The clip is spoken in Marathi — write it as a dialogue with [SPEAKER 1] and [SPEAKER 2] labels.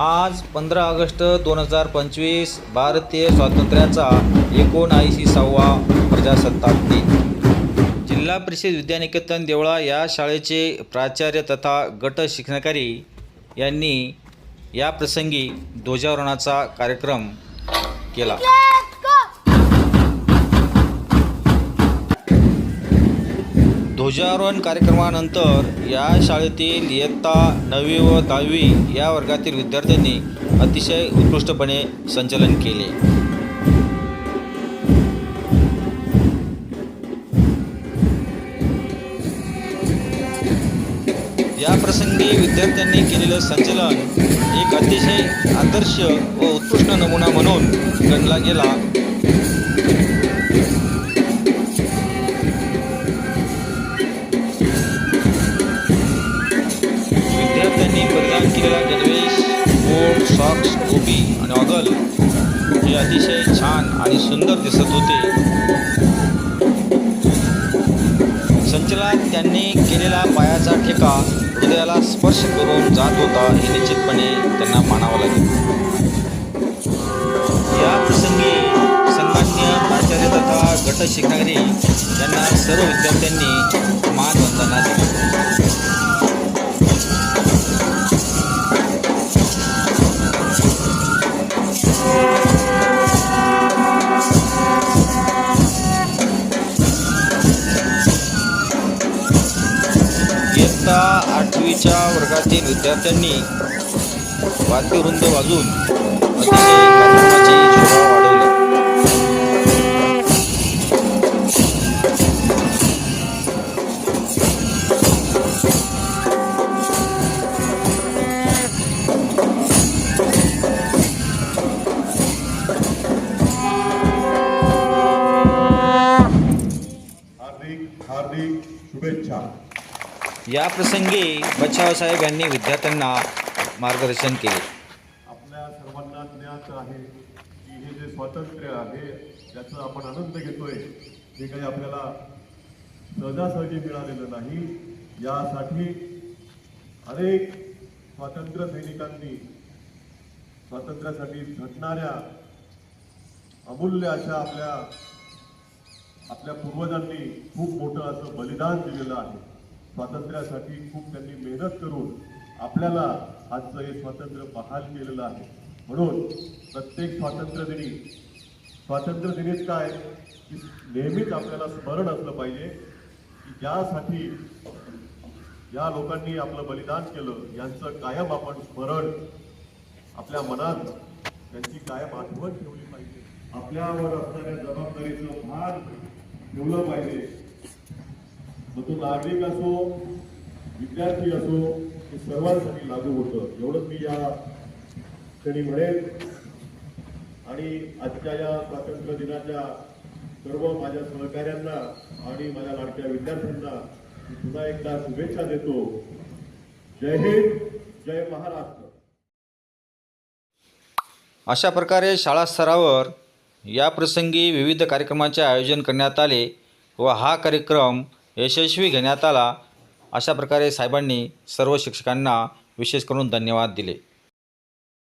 [SPEAKER 1] आज पंधरा ऑगस्ट दोन हजार पंचवीस भारतीय स्वातंत्र्याचा एकोणऐंशी सहावा प्रजासत्ताक दिन जिल्हा परिषद विद्यानिकेतन देवळा या शाळेचे प्राचार्य तथा गट शिक्षणकारी यांनी या प्रसंगी ध्वजारोहणाचा कार्यक्रम केला. ध्वजारोहण कार्यक्रमानंतर या शाळेतील इयत्ता नववी व दहावी या वर्गातील विद्यार्थ्यांनी अतिशय उत्कृष्टपणे संचलन केले. या प्रसंगी विद्यार्थ्यांनी केलेलं संचलन एक अतिशय आदर्श व उत्कृष्ट नमुना म्हणून गणला गेला. परिधान केलेला गणवेश कोट सॉक्स टोपी आणि ऑगल हे अतिशय छान आणि सुंदर दिसत होते संचलात त्यांनी केलेला पायाचा ठेका हृदयाला स्पर्श करून जात होता हे निश्चितपणे त्यांना मानावं लागेल या प्रसंगी सन्मान्य प्राचार्य तथा गट शिकारी यांना सर्व विद्यार्थ्यांनी मानवंदना दिली आठवीच्या वर्गातील विद्यार्थ्यांनी वाद्यवृंद वाजून अतिशय कार्यक्रमाची शोभा
[SPEAKER 2] हार्दिक हार्दिक शुभेच्छा.
[SPEAKER 1] या प्रसंगी बच्चावसाहेब यांनी विद्यार्थ्यांना मार्गदर्शन केले.
[SPEAKER 2] आपल्या सर्वांना ज्ञात आहे की हे जे स्वातंत्र्य आहे त्याचा आपण आनंद घेतोय. हे काही आपल्याला सहजासहजी मिळालेलं नाही यासाठी अनेक स्वातंत्र्य सैनिकांनी स्वातंत्र्यासाठी झटणाऱ्या अमूल्य अशा आपल्या आपल्या पूर्वजांनी खूप मोठं असं बलिदान दिलेलं आहे. स्वातंत्र्यासाठी खूप त्यांनी मेहनत करून आपल्याला आजचं हे स्वातंत्र्य बहाल केलेलं आहे. म्हणून प्रत्येक स्वातंत्र्यदिनी स्वातंत्र्यदिनीच स्वातंत्र्य काय? की नेहमीच आपल्याला स्मरण असलं पाहिजे. की ज्यासाठी या लोकांनी आपलं बलिदान केलं. यांचं कायम आपण स्मरण आपल्या मनात त्यांची कायम आठवण ठेवली पाहिजे. आपल्यावर असणाऱ्या जबाबदारीचं भान ठेवलं पाहिजे. मग तो नागरिक असो विद्यार्थी असो हे सर्वांसाठी लागू होतं. एवढंच मी या क्षणी म्हणेन. आणि आजच्या या स्वातंत्र्य दिनाच्या सर्व माझ्या सहकाऱ्यांना आणि माझ्या लाडक्या विद्यार्थ्यांना मी पुन्हा एकदा शुभेच्छा देतो. जय हिंद जय महाराष्ट्र.
[SPEAKER 1] अशा प्रकारे शाळा स्तरावर या प्रसंगी विविध कार्यक्रमाचे आयोजन करण्यात आले व हा कार्यक्रम यशस्वी घेण्यात आला. अशा प्रकारे साहेबांनी सर्व शिक्षकांना विशेष करून धन्यवाद दिले.